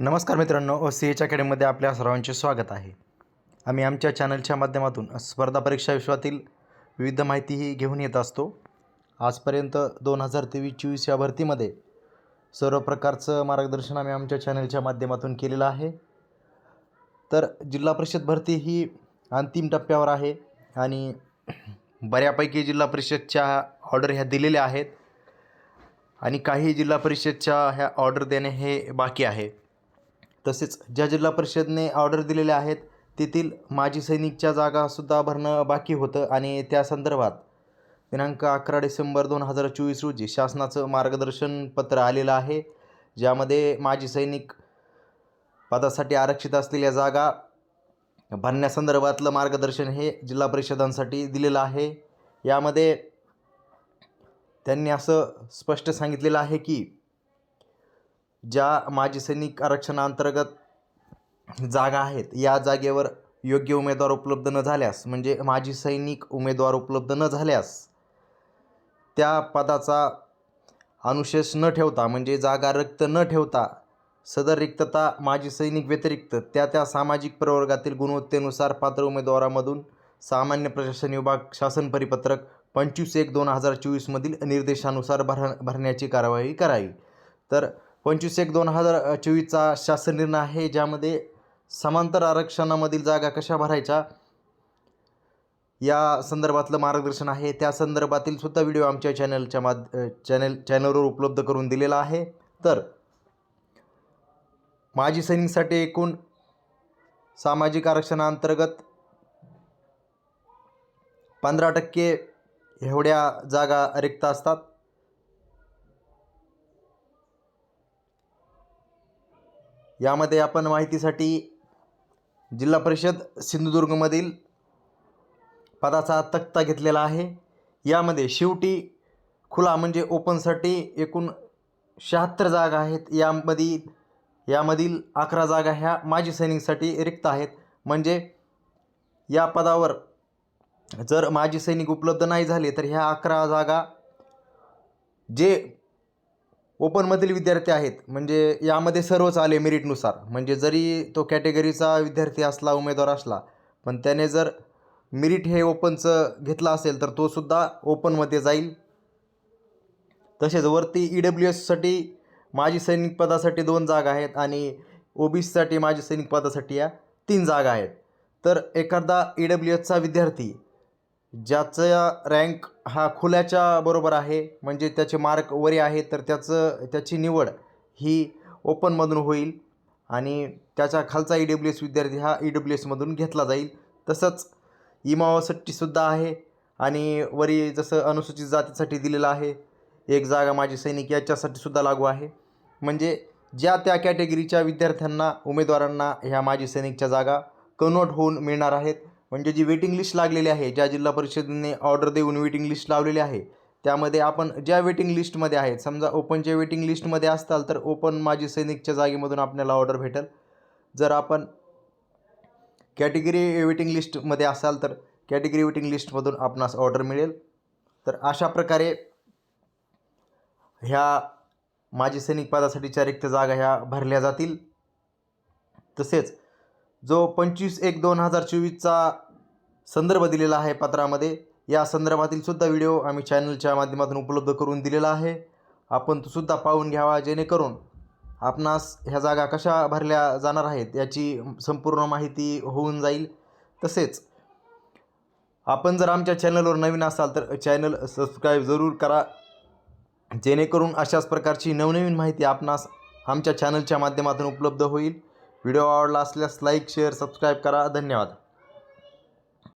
नमस्कार मित्रांनो ओ C H अकॅडमीमध्ये आपल्या सर्वांचे स्वागत आहे. आम्ही आमच्या चॅनलच्या माध्यमातून स्पर्धा परीक्षा विश्वातील विविध माहितीही घेऊन येत असतो. आजपर्यंत दोन हजार तेवीस चोवीस या भरतीमध्ये सर्व प्रकारचं मार्गदर्शन आम्ही आमच्या चॅनलच्या माध्यमातून केलेलं आहे. तर जिल्हा परिषद भरती ही अंतिम टप्प्यावर आहे आणि बऱ्यापैकी जिल्हा परिषदच्या ऑर्डर ह्या दिलेल्या आहेत. आणि काही जिल्हा परिषदच्या ह्या ऑर्डर देणे हे बाकी आहे. तसेच ज्या जिल्हा परिषदने ऑर्डर दिलेल्या आहेत तेथील माजी सैनिकच्या जागासुद्धा भरणं बाकी होतं आणि त्या संदर्भात दिनांक अकरा डिसेंबर दोन हजार चोवीस रोजी शासनाचं मार्गदर्शन पत्र आलेलं आहे ज्यामध्ये माजी सैनिक पदासाठी आरक्षित असलेल्या जागा भरण्यासंदर्भातलं मार्गदर्शन हे जिल्हा परिषदांसाठी दिलेलं आहे. यामध्ये त्यांनी असं स्पष्ट सांगितलेलं आहे की ज्या माजी सैनिक आरक्षणाअंतर्गत जागा आहेत या जागेवर योग्य उमेदवार उपलब्ध न झाल्यास म्हणजे माजी सैनिक उमेदवार उपलब्ध न झाल्यास त्या पदाचा अनुशेष न ठेवता म्हणजे जागा रिक्त न ठेवता सदर रिक्तता माजी सैनिक व्यतिरिक्त त्या त्या सामाजिक प्रवर्गातील गुणवत्तेनुसार पात्र उमेदवारामधून सामान्य प्रशासन विभाग शासन परिपत्रक पंचवीस एक दोन हजार चोवीसमधील निर्देशानुसार भर भरण्याची कारवाई करावी. तर पंचवीस एक दोन हजार चोवीसचा शासन निर्णय आहे ज्यामध्ये समांतर आरक्षणामधील जागा कशा भरायच्या या संदर्भातलं मार्गदर्शन आहे. त्या संदर्भातील सुद्धा व्हिडिओ आमच्या चॅनलच्या माध चॅनल चॅनलवर उपलब्ध करून दिलेला आहे. तर माजी सैनिकसाठी एकूण सामाजिक आरक्षणाअंतर्गत पंधरा टक्के एवढ्या जागा रिक्त असतात. यामध्ये आपण माहितीसाठी जिल्हा परिषद सिंधुदुर्गमधील पदाचा तक्ता घेतलेला आहे. यामध्ये शेवटी खुला म्हणजे ओपनसाठी एकूण शहात्तर जागा आहेत. यामध्ये यामधील अकरा जागा ह्या माजी सैनिकसाठी रिक्त आहेत. म्हणजे या पदावर जर माजी सैनिक उपलब्ध नाही झाले तर ह्या अकरा जागा जे ओपनमधील विद्यार्थी आहेत. म्हणजे यामध्ये सर्वच आले मेरिटनुसार म्हणजे जरी तो कॅटेगरीचा विद्यार्थी असला उमेदवार असला पण त्याने जर मेरिट हे ओपनचं घेतलं असेल तर तो सुद्धा ओपनमध्ये जाईल. तसेच वरती ई डब्ल्यू एससाठी माजी सैनिक पदासाठी दोन जागा आहेत आणि ओ बी सीसाठी माजी सैनिक पदासाठी या तीन जागा आहेत. तर एखादा ई डब्ल्यू एसचा विद्यार्थी ज्याचा रँक हा खुल्याच्या बरोबर आहे म्हणजे त्याचे मार्क वरी आहे तर त्याचं त्याची निवड ही ओपनमधून होईल. आणि त्याच्या खालचा ई डब्ल्यू एस विद्यार्थी हा ई डब्ल्यू एसमधून घेतला जाईल. तसंच इमावासाठीसुद्धा आहे. आणि वरी जसं अनुसूचित जातीसाठी दिलेलं आहे एक जागा माझी सैनिक याच्यासाठी सुद्धा लागू आहे. म्हणजे ज्या त्या कॅटेगरीच्या विद्यार्थ्यांना उमेदवारांना ह्या माजी सैनिकच्या जागा कन्वर्ट होऊन मिळणार आहेत. म्हणजे जी वेटिंग लिस्ट लागलेली आहे ज्या जिल्हा परिषदेने ऑर्डर देऊन वेटिंग लिस्ट लावलेली आहे त्यामध्ये आपण ज्या वेटिंग लिस्टमध्ये आहेत समजा ओपनच्या वेटिंग लिस्टमध्ये असताल तर ओपन माजी सैनिकच्या जागेमधून आपल्याला ऑर्डर भेटेल. जर आपण कॅटेगरी वेटिंग लिस्टमध्ये असाल तर कॅटेगरी वेटिंग लिस्टमधून आपणास ऑर्डर मिळेल. तर अशा प्रकारे ह्या माजी सैनिक पदासाठीच्या रिक्त जागा ह्या भरल्या जातील. तसेच जो पंचवीस एक दोन हजार चोवीसचा संदर्भ दिलेला आहे पत्रामध्ये. या संदर्भातील सुद्धा व्हिडिओ आम्ही चॅनलच्या माध्यमातून उपलब्ध करून दिलेला आहे. आपण तो सुद्धा पाहून घ्यावा जेणेकरून आपणास ह्या जागा कशा भरल्या जाणार आहेत याची संपूर्ण माहिती होऊन जाईल. तसेच आपण जर आमच्या चॅनलवर नवीन असाल तर चॅनल सबस्क्राईब जरूर करा. जेणेकरून अशाच प्रकारची नवनवीन माहिती आपणास आमच्या चॅनलच्या माध्यमातून उपलब्ध होईल. व्हिडिओ आवडला असल्यास लाईक शेअर सबस्क्राईब करा. धन्यवाद.